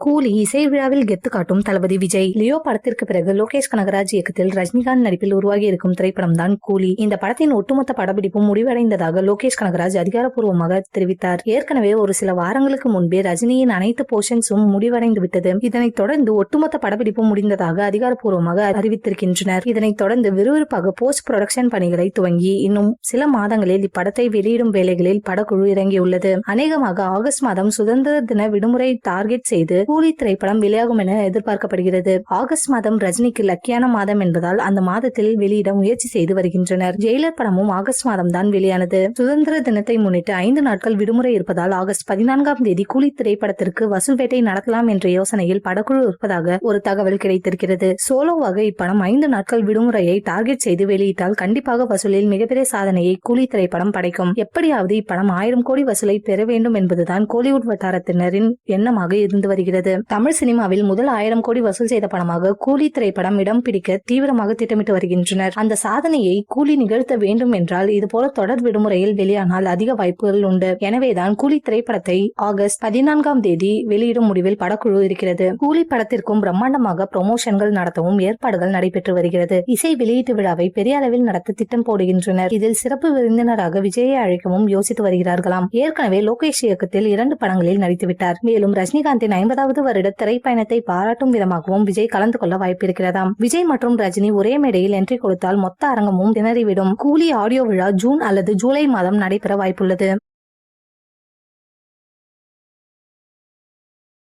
கூலி இசை விழாவில் கெத்து காட்டும் தளபதி விஜய். லியோ படத்திற்கு பிறகு லோகேஷ் கனகராஜ் இயக்கத்தில் ரஜினிகாந்த் நடிப்பில் உருவாகி இருக்கும் திரைப்படம் தான் கூலி. இந்த படத்தின் ஒட்டுமொத்த படப்பிடிப்பும் முடிவடைந்ததாக லோகேஷ் கனகராஜ் அதிகாரப்பூர்வமாக தெரிவித்தார். ஏற்கனவே ஒரு சில வாரங்களுக்கு முன்பே ரஜினியின் அனைத்து போர்ஷன்ஸும் முடிவடைந்து விட்டது. இதனைத் தொடர்ந்து ஒட்டுமொத்த படப்பிடிப்பும் முடிந்ததாக அதிகாரப்பூர்வமாக அறிவித்திருக்கின்றனர். இதனைத் தொடர்ந்து விறுவிறுப்பாக போஸ்ட் ப்ரொடக்ஷன் பணிகளை துவங்கி இன்னும் சில மாதங்களில் இப்படத்தை வெளியிடும் வேலைகளில் படக்குழு இறங்கியுள்ளது. அநேகமாக ஆகஸ்ட் மாதம் சுதந்திர தின விடுமுறை டார்கெட் செய்து கூலி திரைப்படம் வெளியாகும் என எதிர்பார்க்கப்படுகிறது. ஆகஸ்ட் மாதம் ரஜினிக்கு லக்கியான மாதம் என்பதால் அந்த மாதத்தில் வெளியிட முயற்சி செய்து வருகின்றனர். ஜெயிலர் படமும் ஆகஸ்ட் மாதம் தான் வெளியானது. சுதந்திர தினத்தை முன்னிட்டு ஐந்து நாட்கள் விடுமுறை இருப்பதால் ஆகஸ்ட் பதினான்காம் தேதி கூலி திரைப்படத்திற்கு வசூல் வேட்டை நடத்தலாம் என்ற யோசனையில் படக்குழு இருப்பதாக ஒரு தகவல் கிடைத்திருக்கிறது. சோலோவாக இப்படம் ஐந்து நாட்கள் விடுமுறையை டார்கெட் செய்து வெளியிட்டால் கண்டிப்பாக வசூலில் மிகப்பெரிய சாதனையை கூலி திரைப்படம் படைக்கும். எப்படியாவது இப்படம் ஆயிரம் கோடி வசூலை பெற வேண்டும் என்பதுதான் கோலிவுட் வட்டாரத்தினரின் எண்ணமாக இருந்து வருகிறது. தமிழ் சினிமாவில் முதல் ஆயிரம் கோடி வசூல் செய்த படமாக கூலி திரைப்படம் இடம் பிடிக்க தீவிரமாக திட்டமிட்டு வருகின்றனர். அந்த சாதனையை கூலி நிகழ்த்த வேண்டும் என்றால் இதுபோல தொடர் விடுமுறையில் வெளியானால் அதிக வாய்ப்புகள் உண்டு. எனவேதான் கூலி திரைப்படத்தை ஆகஸ்ட் பதினான்காம் தேதி வெளியிடும் முடிவில் படக்குழு இருக்கிறது. கூலி படத்திற்கும் பிரம்மாண்டமாக ப்ரொமோஷன்கள் நடத்தவும் ஏற்பாடுகள் நடைபெற்று வருகிறது. இசை வெளியீட்டு விழாவை பெரிய அளவில் நடத்த திட்டம் போடுகின்றனர். இதில் சிறப்பு விருந்தினராக விஜயை அழைக்கவும் யோசித்து வருகிறார்களாம். ஏற்கனவே லோகேஷ் இயக்கத்தில் இரண்டு படங்களில் நடித்துவிட்டார். மேலும் ரஜினிகாந்தின் ஐம்பதாவது வருட திரைப்பயணத்தை பாராட்டும் விதமாகவும் விஜய் கலந்து கொள்ள வாய்ப்பிருக்கிறதாம். விஜய் மற்றும் ரஜினி ஒரே மேடையில் என்ட்ரி கொடுத்தால் மொத்த அரங்கமும் திணறிவிடும். கூலி ஆடியோ விழா ஜூன் அல்லது ஜூலை மாதம் நடைபெற வாய்ப்புள்ளது.